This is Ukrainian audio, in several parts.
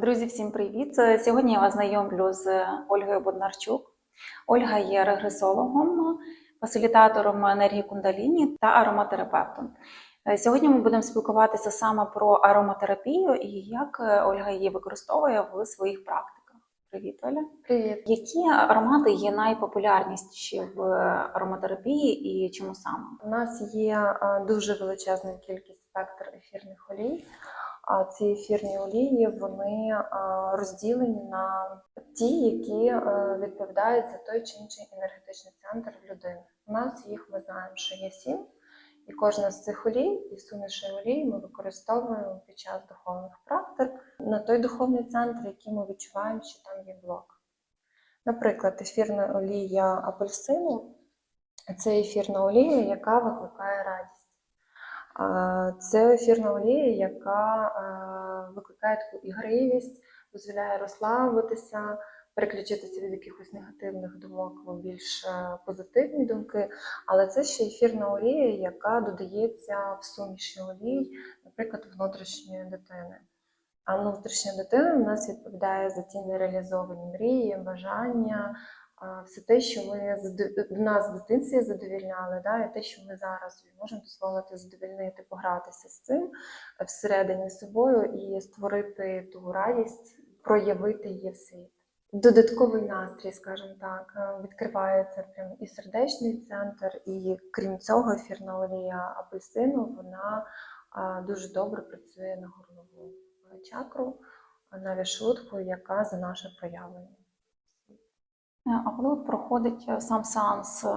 Друзі, всім привіт! Сьогодні я вас знайомлю з Ольгою Боднарчук. Ольга є регресологом, фасилітатором енергії кундаліні та ароматерапевтом. Сьогодні ми будемо спілкуватися саме про ароматерапію і як Ольга її використовує в своїх практиках. Привіт, Оля! Привіт. Які аромати є найпопулярніші в ароматерапії і чому саме? У нас є дуже величезна кількість спектр ефірних олій. Ці ефірні олії вони розділені на ті, які е, відповідають за той чи інший енергетичний центр людини. У нас їх ми знаємо, що є сім, і кожна з цих олій і сумішей олій ми використовуємо під час духовних практик на той духовний центр, який ми відчуваємо, що там є блок. Наприклад, ефірна олія апельсину це ефірна олія, яка викликає радість. Це ефірна олія, яка е, викликає таку ігривість, дозволяє розслабитися, переключитися від якихось негативних думок в більш е, позитивні думки. Але це ще ефірна олія, яка додається в суміші олій, наприклад, внутрішньої дитини. А внутрішня дитина в нас відповідає за ті нереалізовані мрії, бажання, все те, що ми в нас в дитинстві задовільняли, да, і те, що ми зараз можемо дозволити задовільнити, погратися з цим е, всередині собою і створити ту радість, проявити її в світ. Додатковий настрій, скажімо так, е, відкривається прям і сердечний центр, і крім цього, ефірна олія апельсину вона дуже добре працює на горлову е, чакру, на вішутку, яка за наше проявлення. А коли от проходить е, сам сеанс е,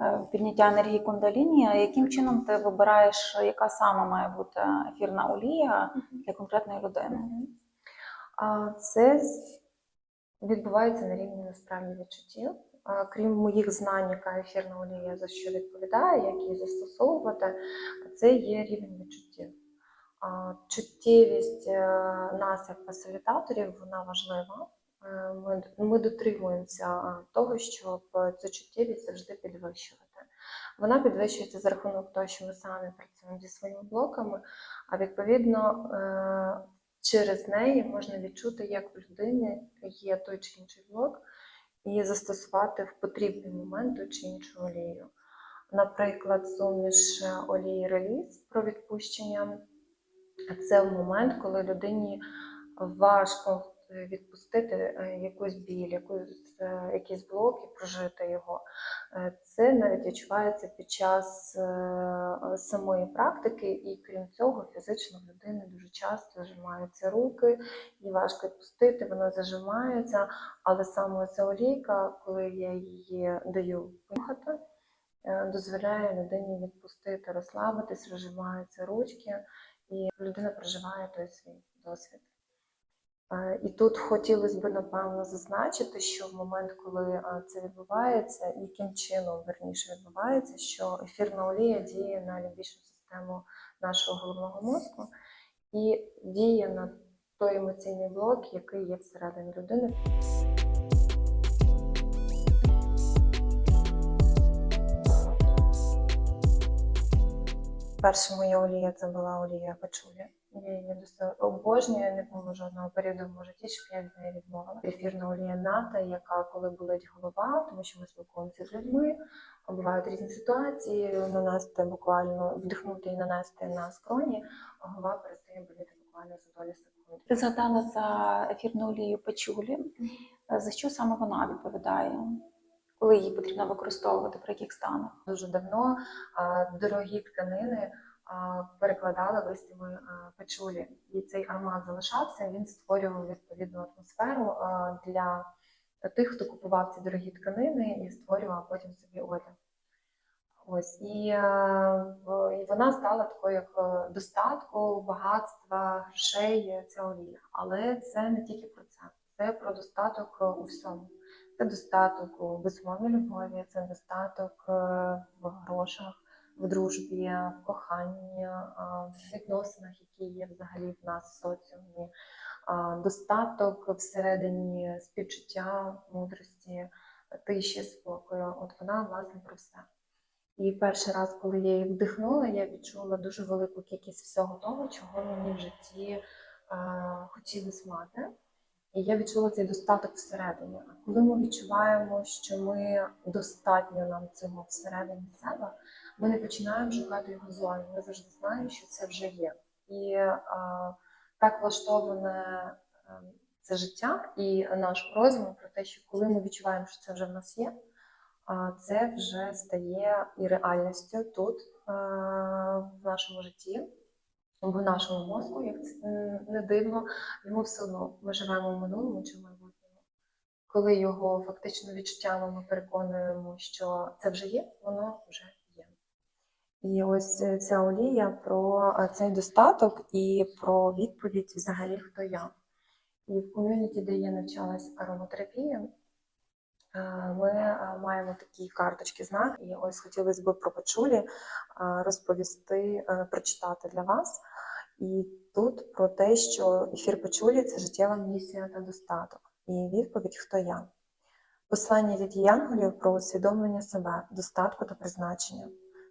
е, підняття енергії кундаліні, яким чином ти вибираєш, яка саме має бути ефірна олія для конкретної людини? Це відбувається на рівні насправді відчуттів. Крім моїх знань, яка ефірна олія за що відповідає, як її застосовувати, це є рівень відчуттів. Чуттєвість е, нас як фасилітаторів вона важлива. Е, Ми, ми дотримуємося того, щоб цю чуттєвість завжди підвищувати. Вона підвищується за рахунок того, що ми самі працюємо зі своїми блоками, а відповідно е, через неї можна відчути, як в людини є той чи інший блок, і застосувати в потрібний момент ту чи іншу олію. Наприклад, суміш олії реліз про відпущення це в момент, коли людині важко відпустити е, якусь біль, якусь, е, блок і прожити його. Е, Це навіть відчувається під час самої практики, і крім цього, фізично в людини дуже часто зажимаються руки, їй важко відпустити, вона зажимається. Але саме ця олійка, коли я її даю е, дозволяє людині відпустити, розслабитись, розжимаються ручки, і людина проживає той свій досвід. І тут хотілося б, напевно, зазначити, що в момент, коли е, це відбувається, яким чином верніше відбувається, що ефірна олія діє на лімбічну систему нашого головного мозку і діє на той емоційний блок, який є всередині людини. Перша моя олія це була олія пачулі. Я її дуже обожнюю, не було жодного періоду в моєму житті, щоб я від неї відмовила. Ефірна олія ната, яка коли болить голова, тому що ми спілкуємося з людьми, бувають різні ситуації, нанести буквально вдихнути і нанести на скроні, а голова перестає боліти буквально за долі секунд. Ти згадала за ефірну олію пачулі. За що саме вона відповідає? Коли її потрібно використовувати, при яких станах? Дуже давно дорогі тканини перекладали листями а, пачулі, і цей аромат залишався. Він створював відповідну атмосферу для тих, хто купував ці дорогі тканини і створював потім собі одяг. Ось і, і вона стала такою як е, достатку, багатства, грошей ця олія. Але це не тільки про це, це про достаток у всьому. Це достаток у безумовній любові, це достаток е, в грошах, в дружбі, в коханні, е, в відносинах, які є взагалі в нас в соціумі, е, достаток всередині співчуття, мудрості, тиші, спокою. От вона власне про все. І перший раз, коли я її вдихнула, я відчула дуже велику кількість всього того, чого мені в житті хотілося мати. І я відчула цей достаток всередині. А коли ми відчуваємо, що ми достатньо нам цього всередині себе, ми не починаємо шукати його зоні. Ми завжди знаємо, що це вже є. І а, так влаштоване е, це життя і наш розум про те, що коли ми відчуваємо, що це вже в нас є, це вже стає і реальністю тут, е, в нашому житті, в нашому мозку, як це не дивно, йому все одно ми живемо в минулому чи в майбутньому. Коли його фактично відчуттями ми переконуємо, що це вже є, воно вже є. І ось е, ця олія про е, цей достаток і про відповідь взагалі, хто я. І в ком'юніті, де я навчалась ароматерапії, е, ми маємо такі карточки знак. І ось хотілося б про пачулі е, розповісти, прочитати для вас. І тут про те, що ефір пачулі це життєва місія та достаток. І відповідь хто я. Послання від янголів про усвідомлення себе, достатку та призначення.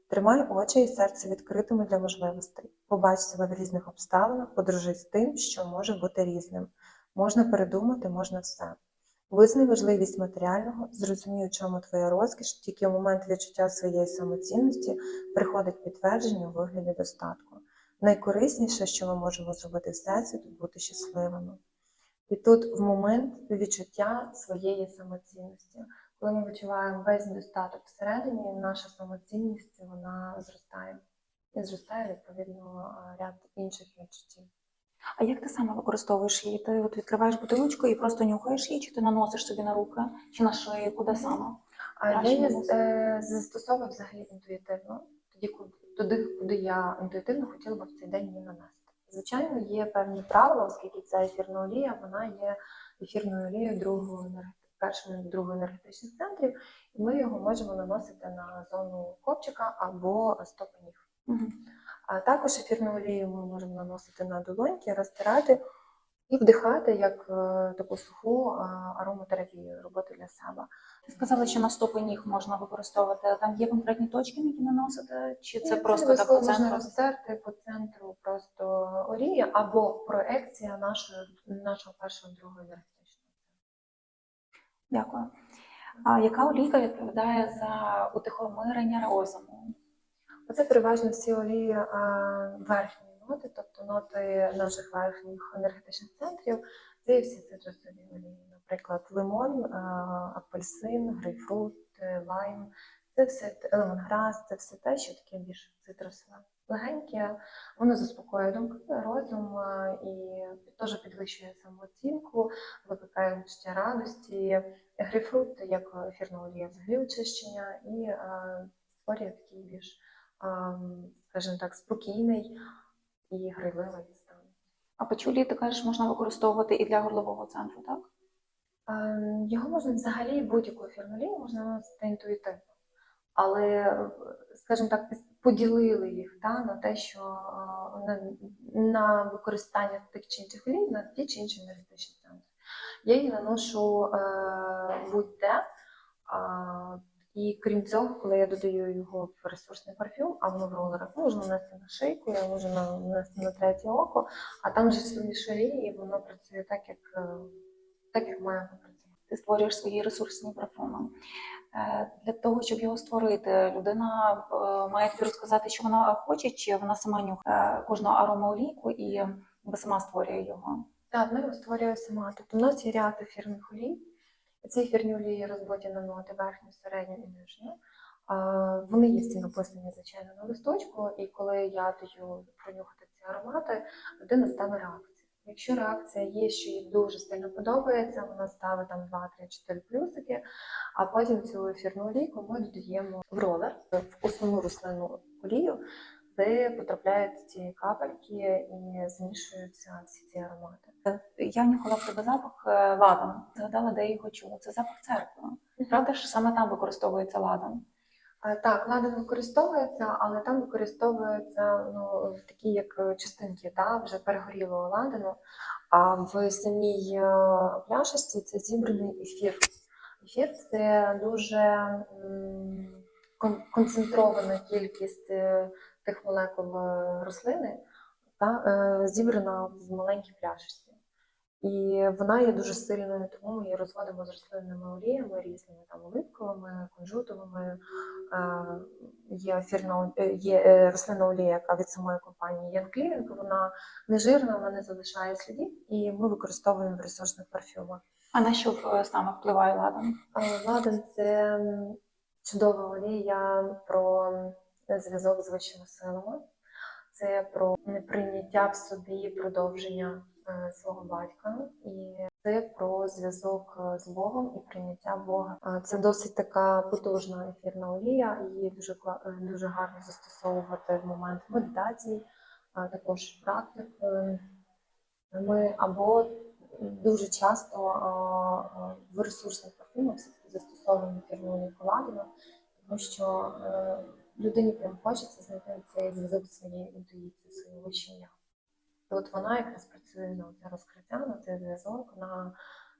Тримай очі і серце відкритими для можливостей. Побач себе в різних обставинах, подружись з тим, що може бути різним. Можна передумати, можна все. Визнай важливість матеріального, зрозумій, у чому твоя розкіш, тільки у момент відчуття своєї самоцінності приходить підтвердження у вигляді достатку. Найкорисніше, що ми можемо зробити в серці, тут бути щасливими. І тут в момент відчуття своєї самоцінності, коли ми відчуваємо весь достаток всередині, наша самоцінність вона зростає. І зростає відповідно ряд інших відчуттів. А як ти саме використовуєш її? Ти от відкриваєш бутилочку і просто нюхаєш її, чи ти наносиш собі на руки, чи на шию, куди саме? А я її е, застосовую взагалі інтуїтивно, тоді, туди, куди я інтуїтивно хотіла б в цей день її нанести. Звичайно, є певні правила, оскільки ця ефірна олія, вона є ефірною олією другого першого і другого енергетичних центрів, і ми його можемо наносити на зону копчика або стопенів. ніг. Мгм. А також ефірну олію ми можемо наносити на долоньки, розтирати і вдихати як е, таку суху е, ароматерапію робити для себе. Ти сказала, що на стопи ніг можна використовувати. Там є конкретні точки, які наносити, чи це Ні, просто так по можна центру? розтерти по центру просто олія або проекція нашої, нашого першого другого енергетичного. Дякую. А яка олійка відповідає за утихомирення розуму? Оце переважно всі олії а, верхні ноти, тобто ноти наших верхніх енергетичних центрів. Це є всі цитрусові олії, наприклад, лимон, апельсин, грейпфрут, е, лайм. Це все лемонграс, це все те, що таке більш цитрусове. Легеньке, воно заспокоює думки, розум і теж підвищує самооцінку, викликає відчуття радості. Грейпфрут як ефірна олія взагалі очищення і створює такий більш скажімо так, спокійний і грайливий стан. А пачулі, ти кажеш, можна використовувати і для горлового центру, так? Його можна взагалі будь-яку ефірну олію можна наносити інтуїтивно, але, скажімо так, поділили їх та, на те, що на, на використання тих чи інших олій на ті чи інші енергетичні центри. Я її наношу е, будь-де. І крім цього, коли я додаю його в ресурсний парфюм, а воно в ролерах, можна нанести на шийку, я можу нанести на третє око, а там вже суміш олії, і воно працює так, як, е, так, як має працювати. Ти створюєш свої ресурсні парфуми. Е, Для того, щоб його створити, людина е, має тобі розказати, що вона хоче, чи вона сама нюхає кожну аромаолійку і сама створює його. Так, вона його створює сама. Тобто у нас є ряд ефірних олій. Ці ефірні олії розбиті на ноти верхню, середню і нижню. Вони є всі написані, звичайно, на листочку, і коли я даю пронюхати ці аромати, людина ставить реакцію. Якщо реакція є, що їй дуже сильно подобається, вона ставить там 2, 3, 4 плюсики, а потім цю ефірну олійку ми додаємо в ролер, в основну рослинну олію, де потрапляють ці капельки і змішуються всі ці аромати. Я нюхала в тебе запах е, ладан. Згадала, де я його чула. Це запах церкви. Правда ж саме там використовується ладан? Так, ладан використовується, але там використовується ну, такі як е, частинки, та, вже перегорілого ладану. А в самій е, пляшечці це зібраний ефір. Ефір це дуже концентрована кількість тих молекул е, рослини, та, е, зібрана в маленькій пляшці. І вона є дуже сильною, тому ми її розводимо з рослинними оліями різними там оливковими, кунжутовими. Е, Є ефірна ол- е, є е, рослинна олія, яка від самої компанії Янклінінг. Вона не жирна, вона не залишає слідів, і ми використовуємо в ресурсних парфюмах. А на що саме впливає ладан? Ладан це чудова олія про зв'язок з вищими силами. Це про неприйняття в собі продовження е, свого батька, і це про зв'язок е, з Богом і прийняття Бога. Е, Це досить така потужна ефірна олія. Її дуже дуже гарно застосовувати в момент медитації, також практик. Ми або дуже часто в ресурсних парфумах застосовуємо ефірну олію ладану, тому що людині прям хочеться знайти цей зв'язок своєї інтуїції, своєї вищення. І от вона якраз працює на розкриття, на цей зв'язок, на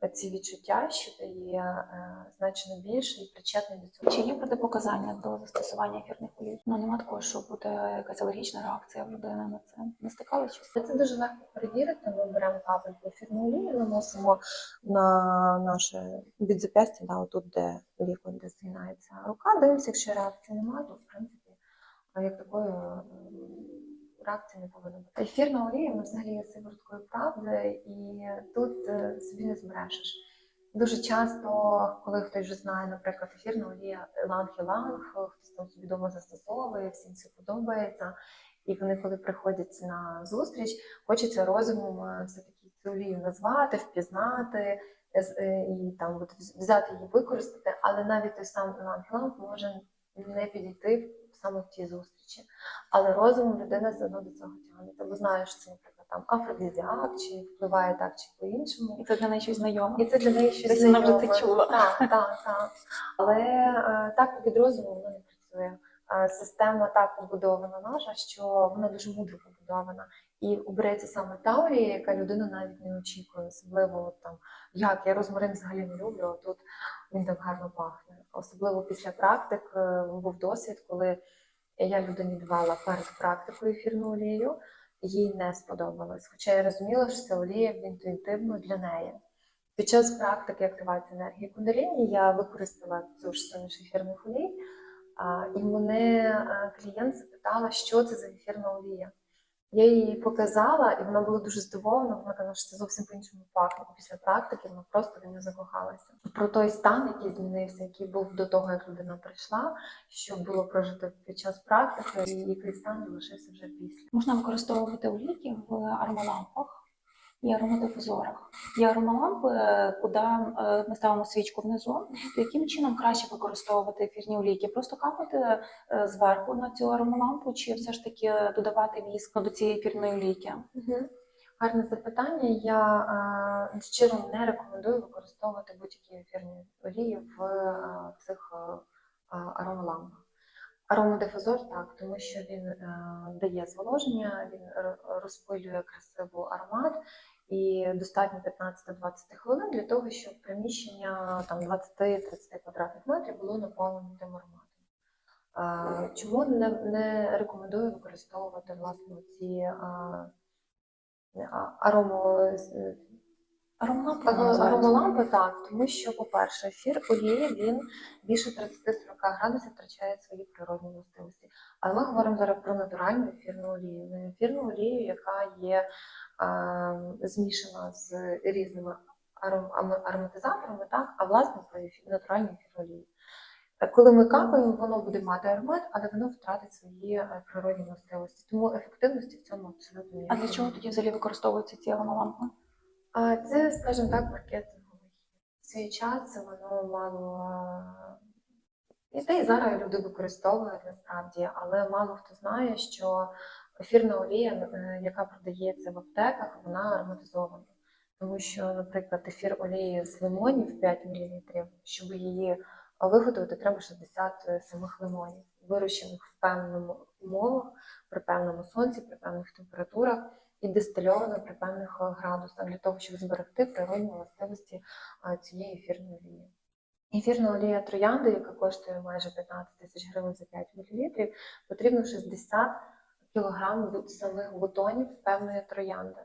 ці відчуття, що ти є е, значно більше і причетний до цього. Чи є протипоказання до застосування ефірних олій? Ну нема такого, що буде якась алергічна реакція в людини на це. Не стикалися? Це дуже легко перевірити. Ми беремо капельку ефірну олію, наносимо на наше від зап'ястя, да, отут, де лікоть, де згинається рука. Дивимося, якщо реакції немає, то в принципі як такої е, реакції не повинно бути. Ефірна олія вона взагалі є сивороткою правди, і тут е, собі не збрешеш. Дуже часто, коли хтось вже знає, наприклад, ефірна олія ланг-ланг, хтось там собі вдома застосовує, всім це подобається. І вони, коли приходять на зустріч, хочеться розумом е, все-таки цю олію назвати, впізнати е, і там от взяти її використати, але навіть той сам ланг-ланг може не підійти саме в тій зустрічі. Але розумом людина все одно до цього тягнеться, бо знає, що це, наприклад, там афродизіак, чи впливає так, чи по-іншому. І це для неї щось знайоме. І це для неї щось вона вже це чула. Так, так, так. Але е, так від розуму воно не працює. Е, Система так побудована наша, що вона дуже мудро побудована. І обереться саме та олія, яка людина навіть не очікує, особливо от там як я розмарин взагалі не люблю, а тут він так гарно пахне. Особливо після практик е, був досвід, коли я людині давала перед практикою ефірну олію, їй не сподобалось. Хоча я розуміла, що це олія інтуїтивно для неї. Під час практики активації енергії кундаліні я використала цю ж суміш ефірних олій, і мене е, клієнт запитала, що це за ефірна олія. Я їй показала, і вона була дуже здивована. Вона казала, що це зовсім по-іншому пахне. Після практики вона просто в нього закохалася. Про той стан, який змінився, який був до того, як людина прийшла, що було прожито під час практики, і який стан залишився вже після. Можна використовувати олійки в аромалампах і аромадифузорах. Є аромалампи, е, куди е, ми ставимо свічку внизу. То яким чином краще використовувати ефірні олійки? Просто капати е, зверху на цю аромалампу, чи все ж таки додавати віск до цієї ефірної олійки? Мгм. Гарне запитання. Я е, щиро не рекомендую використовувати будь-які ефірні олії в е, цих е, аромалампах. Аромадифузор так, тому що він е, дає зволоження, він розпилює красиву аромат. І достатньо 15-20 хвилин для того, щоб приміщення там 20-30 квадратних метрів було наповнено тим ароматом. Е, Чому не, не рекомендую використовувати власне ці а, а- аромо, з- Аромалампи аромалампи, так, тому що, по-перше, ефір олії він більше 30-40 градусів втрачає свої природні властивості. Але ми говоримо зараз про натуральну ефірну олію, не ефірну олію, яка є а, змішана з різними аром- ароматизаторами, так, а власне про ефір, натуральну ефірну олію. Е, Коли ми капаємо, воно буде мати аромат, але воно втратить свої е, природні властивості. Тому ефективності в цьому абсолютно А для чого тоді взагалі використовуються ці аромалампи? Це, скажімо так, маркетинговий свій час воно мало і те і зараз люди використовують насправді, але мало хто знає, що ефірна олія, е, яка продається в аптеках, вона ароматизована. Тому що, наприклад, ефір олії з лимонів 5 мл, щоб її виготовити, треба 60 самих лимонів, вирощених в певному умовах, при певному сонці, при певних температурах і дистильовано при певних е, градусах для того, щоб зберегти природні властивості е, цієї ефірної олії. Ефірна олія троянди, яка коштує майже 15 тисяч гривень за 5 мл, потрібно 60 кілограм від самих бутонів певної троянди.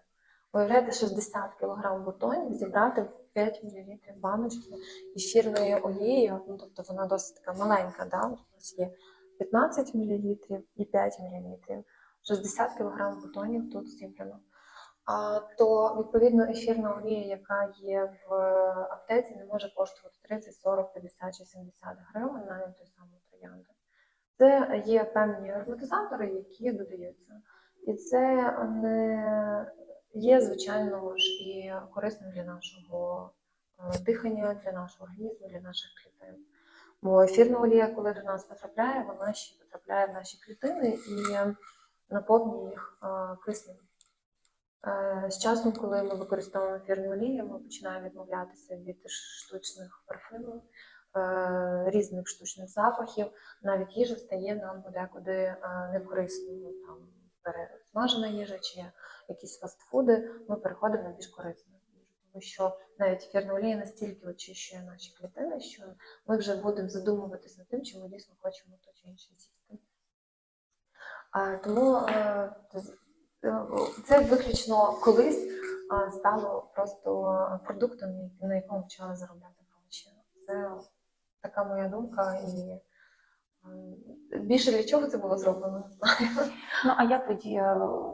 Уявляєте, 60 кг бутонів зібрати в 5 мл баночки ефірною олією, ну тобто вона досить така маленька, да? у нас є 15 мл і 5 мл. 60 кг бутонів тут зібрано. А, то відповідно ефірна олія, яка є в аптеці, не може коштувати 30, 40, 50 чи 70 гривень, навіть той самий троянди. Це є певні ароматизатори, які додаються. І це не є, звичайно ж, і корисним для нашого е, дихання, для нашого організму, для наших клітин. Бо ефірна олія, коли до нас потрапляє, вона ще потрапляє в наші клітини і наповнює їх е, киснем. Е, З часом, коли ми використовуємо ефірну олію, ми починаємо відмовлятися від штучних парфумів, е, різних штучних запахів. Навіть їжа стає нам подекуди е, некорисною. Там пересмажена їжа чи якісь фастфуди, ми переходимо на більш корисну їжу. Тому що навіть ефірна олія настільки очищує наші клітини, що ми вже будемо задумуватися над тим, чи ми дійсно хочемо то чи інше з'їсти. Тому е, е, це виключно колись стало просто продуктом, на якому почали заробляти гроші. Це така моя думка, і е, більше для чого це було зроблено. Ну а як тоді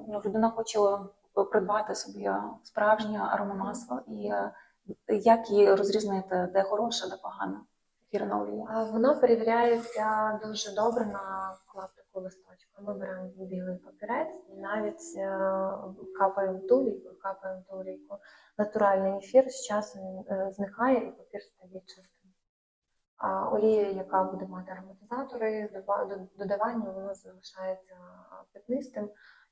ну, людина хоче придбати собі справжнє аромамасло, і як її розрізнити, де хороша, де погана ефірна Вона перевіряється дуже добре на клаптику листочку. Ми беремо білий папірець і навіть капаємо капаємо тулійку, капаємо тулійку. Натуральний ефір з часом е, зникає і папір стає чистим. А олія, яка буде мати ароматизатори, додавання, воно залишається п'ятнистим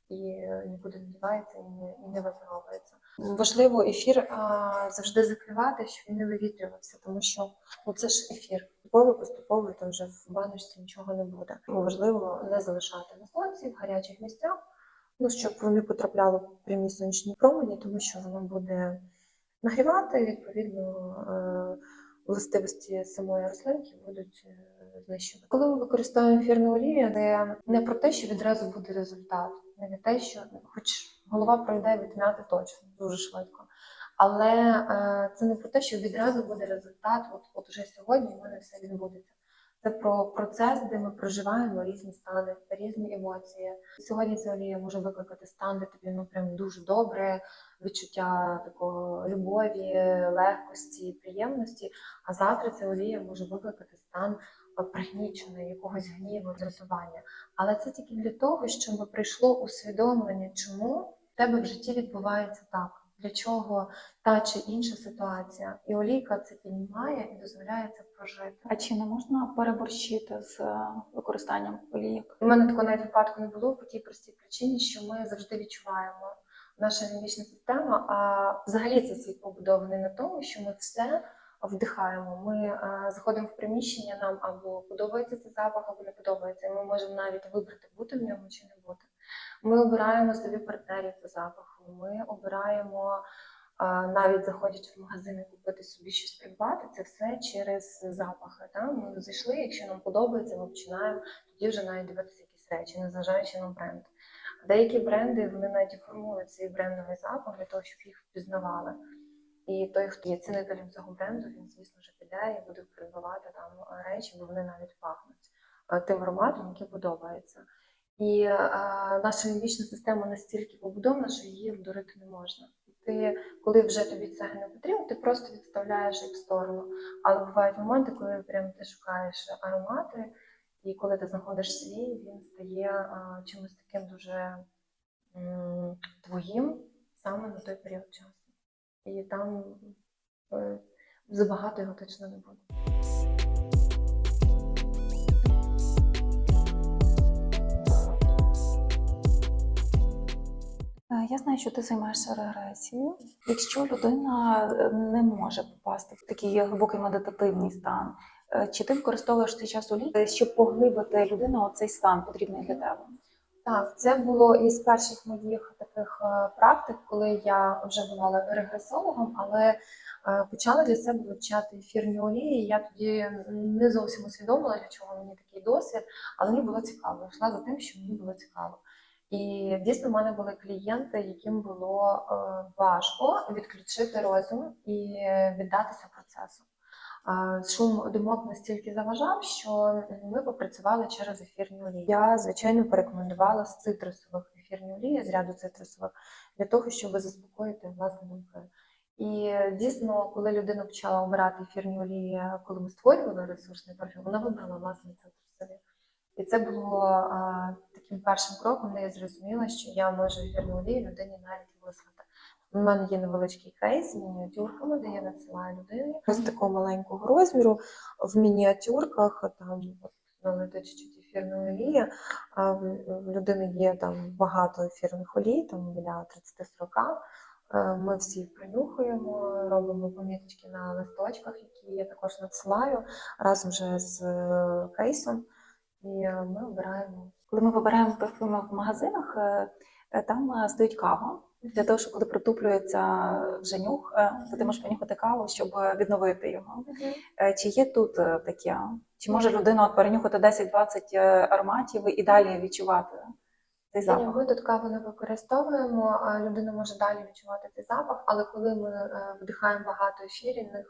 і нікуди не дівається і не, випаровується. Важливо ефір а, завжди закривати, щоб він не вивітрювався, тому що ну, це ж ефір. Поступово, поступово там вже в баночці нічого не буде. Тому важливо не залишати на сонці в гарячих місцях, ну щоб не потрапляло в прямі сонячні промені, тому що воно буде нагрівати, відповідно, е, властивості самої рослинки будуть знищені. Коли ми використовуємо ефірну олію, це не про те, що відразу буде результат, не про те, що хоч голова пройде відмяти точно дуже швидко. Але е, це не про те, що відразу буде результат, от, от уже сьогодні в мене все відбудеться. Це про процес, де ми проживаємо різні стани, різні емоції. Сьогодні ця олія може викликати стан, де тобі ну прям дуже добре, відчуття такого любові, легкості, приємності. А завтра ця олія може викликати стан е, пригнічений, якогось гніву, дратування. Але це тільки для того, щоб прийшло усвідомлення, чому в тебе в житті відбувається так, для чого та чи інша ситуація. І олійка це піднімає і дозволяє це прожити. А чи не можна переборщити з е, використанням олійок? У мене такого навіть випадку не було по тій простій причині, що ми завжди відчуваємо наша лімбічна система. А взагалі це світ побудований на тому, що ми все вдихаємо. Ми е, заходимо в приміщення, нам або подобається цей запах, або не подобається. І Ми можемо навіть вибрати, бути в ньому чи не бути. Ми обираємо собі партнерів по запаху. Ми обираємо. Навіть заходячи в магазини купити собі щось придбати, це все через запахи. Та? Ми зайшли, якщо нам подобається, ми починаємо тоді вже навіть дивитися якісь речі, незважаючи на бренд. Деякі бренди вони навіть формують свій брендовий запах для того, щоб їх впізнавали. І той, хто є цінителем цього бренду, він, звісно ж, піде і буде придбавати там речі, бо вони навіть пахнуть тим ароматом, який подобається. І е, наша лімбічна система настільки побудована, що її вдурити не можна. Ти, коли вже тобі це не потрібно, ти просто відставляєш їх в сторону. Але бувають моменти, коли прям ти шукаєш аромати, і коли ти знаходиш свій, він стає а, чимось таким дуже м, твоїм саме на той період часу. І там е, забагато його точно не буде. Я знаю, що ти займаєшся регресією. Якщо людина е, не може попасти в такий глибокий медитативний стан, е, чи ти використовуєш цей час олій, щоб поглибити людину цей стан, потрібний для тебе? Так, це було із перших моїх таких е, практик, коли я вже була регресологом, але почала для себе вивчати ефірні олії. Я тоді не зовсім усвідомила, для чого мені такий досвід, але мені було цікаво. Я йшла за тим, що мені було цікаво. І дійсно в мене були клієнти, яким було е, важко відключити розум і віддатися процесу. Е, Шум думок настільки заважав, що ми попрацювали через ефірні олії. Я, звичайно, порекомендувала з цитрусових ефірні олії, з ряду цитрусових, для того, щоб заспокоїти власне думки. І дійсно, коли людина почала обирати ефірні олії, коли ми створювали ресурсний парфюм, вона вибрала власне цитрусові. І це було а, таким першим кроком, де я зрозуміла, що я можу ефірну олію людині навіть вислати. У мене є невеличкий кейс з мініатюрками, де я надсилаю людині з такого маленького розміру в мініатюрках там налити чуть-чуть ефірної олії. А в, людини є там багато ефірних олій, там біля 30-40. Е, Ми всі їх принюхуємо, робимо поміточки на листочках, які я також надсилаю разом вже з е, кейсом. І е, ми обираємо. Коли ми вибираємо парфюми в магазинах, е, е, там стоїть кава. Для того, що коли притуплюється вже нюх, то ти можеш понюхати каву, щоб відновити його. Чи є тут таке? Чи може людина от перенюхати 10-20 е, ароматів і далі відчувати цей запах? Ми тут каву не використовуємо, а людина може далі відчувати цей запах, але коли ми вдихаємо багато ефірних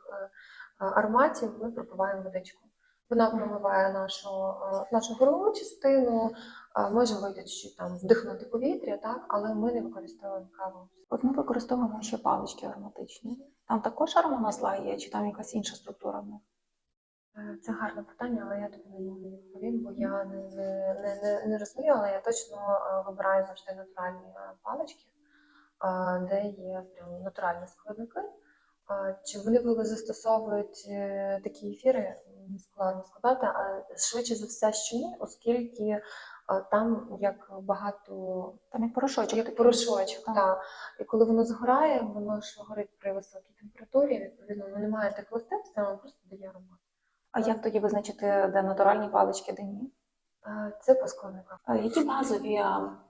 ароматів, ми пропиваємо водичку. Вона промиває нашу, е, нашу горлову частину, е, може вийти чуть там вдихнути повітря, так, але ми не використовуємо каву. От ми використовуємо ще палички ароматичні. Там також ароманасла є, чи там якась інша структура в них? Е, Це гарне питання, але я тобі не відповім, бо я не, не, не, не, розумію, але я точно вибираю завжди натуральні палички, де є прям натуральні складники. Чи вони застосовують такі ефіри, складно сказати, а швидше за все, що ні, оскільки е, там як багато Там як порошочок. як порошочок. Так. Та. І коли воно згорає, воно ж горить при високій температурі, відповідно, воно не має теплостепства, воно просто дає аромат. А як тоді визначити, де натуральні палички, де ні? Е, Це по складниках. Які базові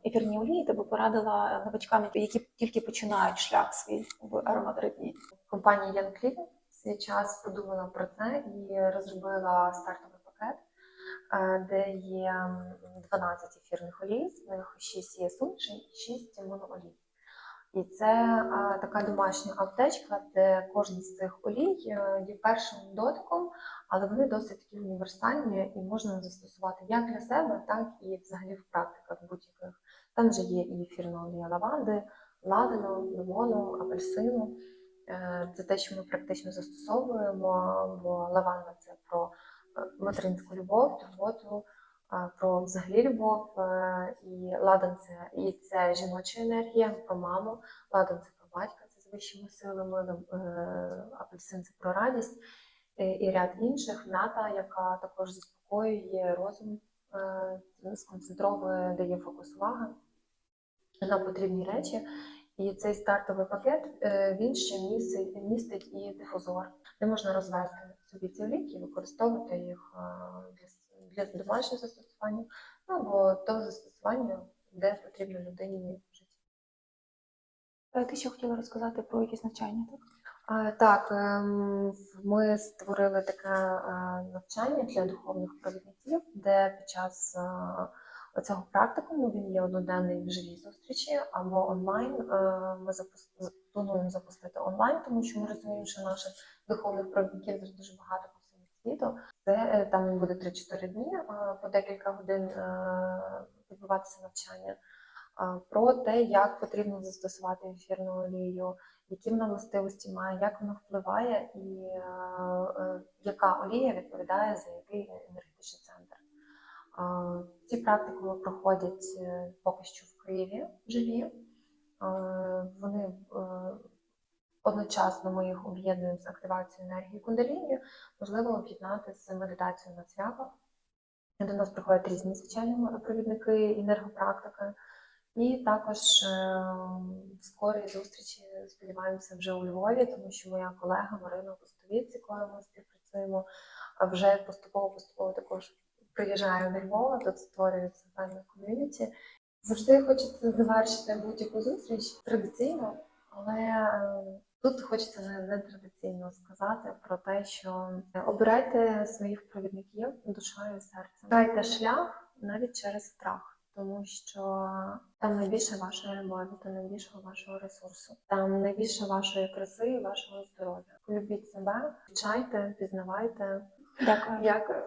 ефірні олії ти би порадила новачкам, які тільки починають шлях свій в ароматерапії? Компанія Ян Клівен свій час подумала про це і розробила стартовий пакет, е, де є 12 ефірних олій, з них 6 є суміші і 6 моноолій. І це е, така домашня аптечка, де кожен з цих олій е, є першим дотиком, але вони досить такі універсальні і можна застосувати як для себе, так і взагалі в практиках будь-яких. Там вже є і ефірна олія лаванди, ладану, лимону, апельсину. Е, Це те, що ми практично застосовуємо, бо лаванда це про е, материнську любов, турботу, е, про взагалі любов, і ладан це і це жіноча енергія про маму, ладан це про батька, це з вищими силами, апельсин це про радість і ряд інших, мята, яка також заспокоює розум, сконцентровує, дає фокус уваги на потрібні речі. І цей стартовий пакет е, він ще містить, містить і дифузор, де можна розвести собі ці олійки і використовувати їх е, для, для домашнього застосування або того застосування, де потрібно людині в житті. Ти ще хотіла розказати про якісь навчання, так? А, Так, ем, ми створили таке е, навчання для духовних провідників, де під час цього практикуму він є одноденний в живій зустрічі або онлайн. Е, Ми запус- плануємо запустити онлайн, тому що ми розуміємо, що наших духовних провідників зараз дуже багато по всьому світу. Це е, там буде 3-4 дні, е, по декілька годин відбуватися навчання. Про те, як потрібно застосувати ефірну олію, які вона властивості має, як вона впливає, і е, е, яка олія відповідає за який енергетичний центр. Ці практикуми проходять е, поки що в Києві живі. Е, Вони е, одночасно ми їх об'єднуємо з активацією енергії кундаліні, можливо об'єднати з медитацією на цвяхах. До нас приходять різні звичайні провідники, енергопрактики. І також в скорій зустрічі сподіваємося вже у Львові, тому що моя колега Марина Костовіць, з якою ми співпрацюємо, вже поступово поступово також приїжджає до Львова, тут створюється певне ком'юніті. Завжди хочеться завершити будь-яку зустріч традиційно, але е, тут хочеться не, не традиційно сказати про те, що обирайте своїх провідників душою і серцем. Обирайте шлях навіть через страх. тому що там найбільше вашої любові, там найбільше вашого ресурсу, там найбільше вашої краси і вашого здоров'я. Полюбіть себе, вчайте, пізнавайте. Дякую. Дякую.